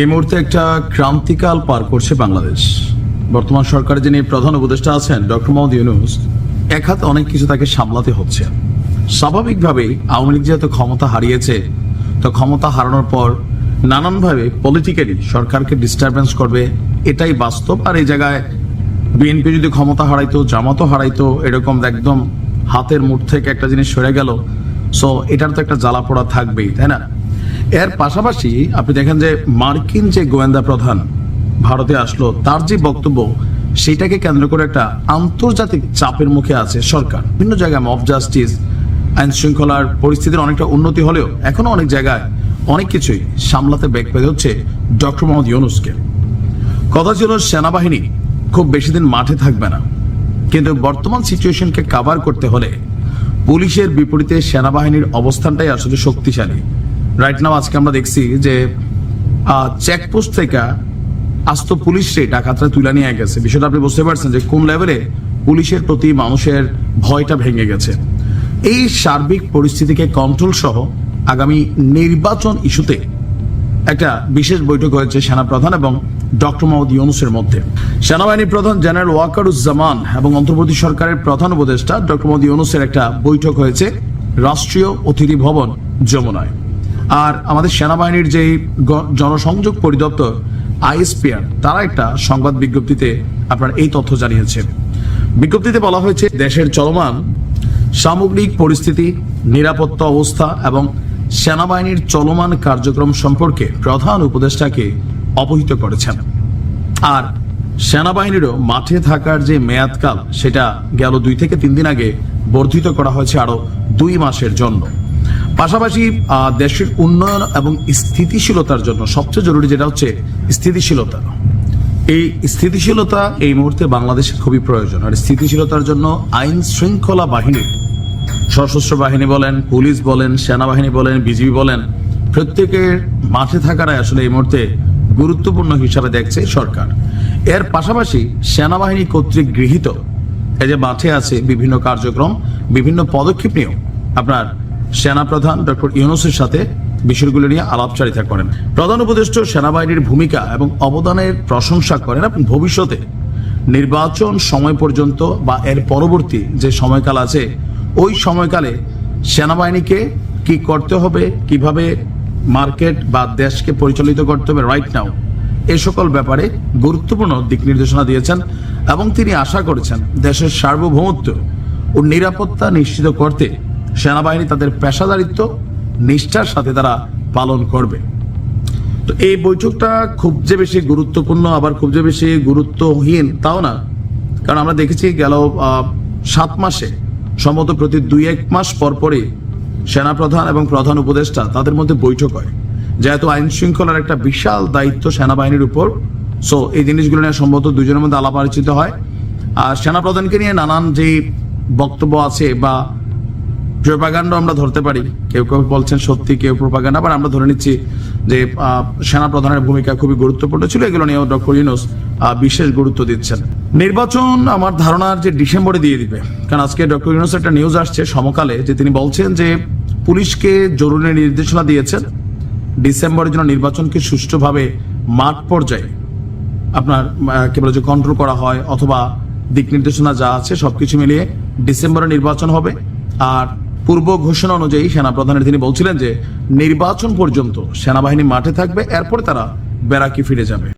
এই মুহূর্তে একটা ক্রান্তিকাল পার করছে বাংলাদেশ। বর্তমান সরকারের যিনি প্রধান উপদেষ্টা আছেন, ডক্টর মোহাম্মদ ইউনুস, এক হাতে অনেক কিছু তাকে সামলাতে হচ্ছে। স্বাভাবিকভাবেই আওয়ামী লীগ যেহেতু ক্ষমতা হারিয়েছে, তো ক্ষমতা হারানোর পর নানানভাবে পলিটিক্যালি সরকারকে ডিস্টারবেন্স করবে, এটাই বাস্তব। আর এই জায়গায় বিএনপি যদি ক্ষমতা হারাইতো, জামাতও হারাইতো, এরকম একদম হাতের মুঠ থেকে একটা জিনিস সরে গেল সো এটার তো একটা জ্বালা পোড়া থাকবেই, তাই না? এর পাশাপাশি আপনি দেখেন যে মার্কিন যে গোয়েন্দা প্রধান ভারতে আসলো, তার যে বক্তব্য, সেটাকে কেন্দ্র করে একটা আন্তর্জাতিক চাপের মুখে আছে সরকার। বিভিন্ন জায়গায় মব জাস্টিস আইন শৃঙ্খলার পরিস্থিতির অনেকটা উন্নতি হলেও এখনও অনেক জায়গায় অনেক কিছুই সামলাতে বেগ পেতে হচ্ছে ডক্টর মোহাম্মদ ইউনুসকে। কথা ছিল, সেনাবাহিনী খুব বেশি দিন মাঠে থাকবে না। কিন্তু বর্তমান সিচুয়েশনকে কাভার করতে হলে পুলিশের বিপরীতে সেনাবাহিনীর অবস্থানটাই আসলে শক্তিশালী। রাইট নাও আজকে আমরা দেখছি যে চেকপোস্ট থেকে আস্ত পুলিশরে ডাকাতরা তুলে নিয়ে গেছে। বিষয়টা আপনি বুঝতে পারছেন যে কোন লেভেলে পুলিশের প্রতি মানুষের ভয়টা ভেঙে গেছে। এই সার্বিক পরিস্থিতিকে কন্ট্রোল সহ আগামী নির্বাচন ইস্যুতে একটা বিশেষ বৈঠক হয়েছে সেনাপ্রধান এবং ডক্টর মোহাম্মদ ইউনুসের মধ্যে। সেনাবাহিনী প্রধান জেনারেল ওয়াকারুজ্জামান এবং অন্তর্বর্তী সরকারের প্রধান উপদেষ্টা ডক্টর মোহাম্মদ ইউনুসের একটা বৈঠক হয়েছে রাষ্ট্রীয় অতিথি ভবন যমুনায়। আর আমাদের সেনাবাহিনীর যে জনসংযোগ পরিদপ্তর, আইএসপিআর, তারা একটা সংবাদ বিজ্ঞপ্তিতে আপনার এই তথ্য জানিয়েছে। বিজ্ঞপ্তিতে বলা হয়েছে, দেশের চলমান সামগ্রিক পরিস্থিতি, নিরাপত্তা অবস্থা এবং সেনাবাহিনীর চলমান কার্যক্রম সম্পর্কে প্রধান উপদেষ্টাকে অবহিত করেছেন। আর সেনাবাহিনীরও মাঠে থাকার যে মেয়াদকাল, সেটা গেল দুই থেকে তিন দিন আগে বর্ধিত করা হয়েছে আরও দুই মাসের জন্য। পাশাপাশি দেশের উন্নয়ন এবং স্থিতিশীলতার জন্য সবচেয়ে জরুরি যেটা হচ্ছে স্থিতিশীলতা। এই স্থিতিশীলতা এই মুহূর্তে বাংলাদেশের খুবই প্রয়োজন। আর স্থিতিশীলতার জন্য আইন শৃঙ্খলা বাহিনী সশস্ত্র বাহিনী বলেন, পুলিশ বলেন, সেনাবাহিনী বলেন, বিজিবি বলেন, প্রত্যেকের মাঠে থাকারাই আসলে এই মুহূর্তে গুরুত্বপূর্ণ হিসাবে দেখছে সরকার। এর পাশাপাশি সেনাবাহিনী কর্তৃক গৃহীত এই যে মাঠে আছে বিভিন্ন কার্যক্রম, বিভিন্ন পদক্ষেপ নিয়েও আপনার সেনাপ্রধান ডক্টর ইউনুসের সাথে বিষয়গুলো নিয়ে আলাপচারিতা করেন। প্রধান উপদেষ্টা সেনাবাহিনীর ভূমিকা এবং অবদানের প্রশংসা করেন এবং ভবিষ্যতে নির্বাচন সময় পর্যন্ত বা এর পরবর্তী যে সময়কাল আছে, ওই সময়কালে সেনাবাহিনীকে কি করতে হবে, কীভাবে মার্কেট বা দেশকে পরিচালিত করতে হবে রাইট নাও এ সকল ব্যাপারে গুরুত্বপূর্ণ দিক নির্দেশনা দিয়েছেন এবং তিনি আশা করেছেন দেশের সার্বভৌমত্ব ও নিরাপত্তা নিশ্চিত করতে সেনাবাহিনী তাদের পেশাদারিত্ব, নিষ্ঠার সাথে তারা পালন করবে। তো এই বৈঠকটা খুব যে বেশি গুরুত্বপূর্ণ, আবার খুব যে বেশি গুরুত্বহীন তাও না। কারণ আমরা দেখেছি গেল সাত মাসে, সম্ভবত প্রতি দুই এক মাস পর পরই সেনাপ্রধান এবং প্রধান উপদেষ্টা তাদের মধ্যে বৈঠক হয়। যেহেতু আইন শৃঙ্খলার একটা বিশাল দায়িত্ব সেনাবাহিনীর উপর, সো এই জিনিসগুলো নিয়ে সম্ভবত দুজনের মধ্যে আলাপ আলোচিত হয়। আর সেনাপ্রধানকে নিয়ে নানান যে বক্তব্য আছে বা প্রোপাগান্ডা আমরা ধরতে পারি। কেউ কেউ বলছেন সত্যি কেউ প্রোপাগান্ডা আবার আমরা ধরে নিচ্ছি যে সেনা প্রধানের ভূমিকা খুবই গুরুত্বপূর্ণ ছিল এগুলো নিয়েও ডক্টর ইউনুস বিশেষ গুরুত্ব দিচ্ছেন। নির্বাচন আমার ধারণার যে ডিসেম্বরে দিয়ে দিবে কারণ আজকে ডক্টর ইউনুস একটা নিউজ আসছে সমকালে যে তিনি বলছেন যে পুলিশকে জরুরি নির্দেশনা দিয়েছেন ডিসেম্বরের জন্য নির্বাচনকে সুষ্ঠুভাবে মাঠ পর্যায়ে আপনার আহ, কি বলে যে কন্ট্রোল করা হয় অথবা দিক নির্দেশনা যা আছে সবকিছু মিলিয়ে ডিসেম্বরে নির্বাচন হবে। আর পূর্ব ঘোষণা অনুযায়ী সেনাপ্রধানের তিনি বলছিলেন যে, নির্বাচন পর্যন্ত সেনাবাহিনী মাঠে থাকবে, এরপর তারা ব্যারাকি ফিরে যাবে।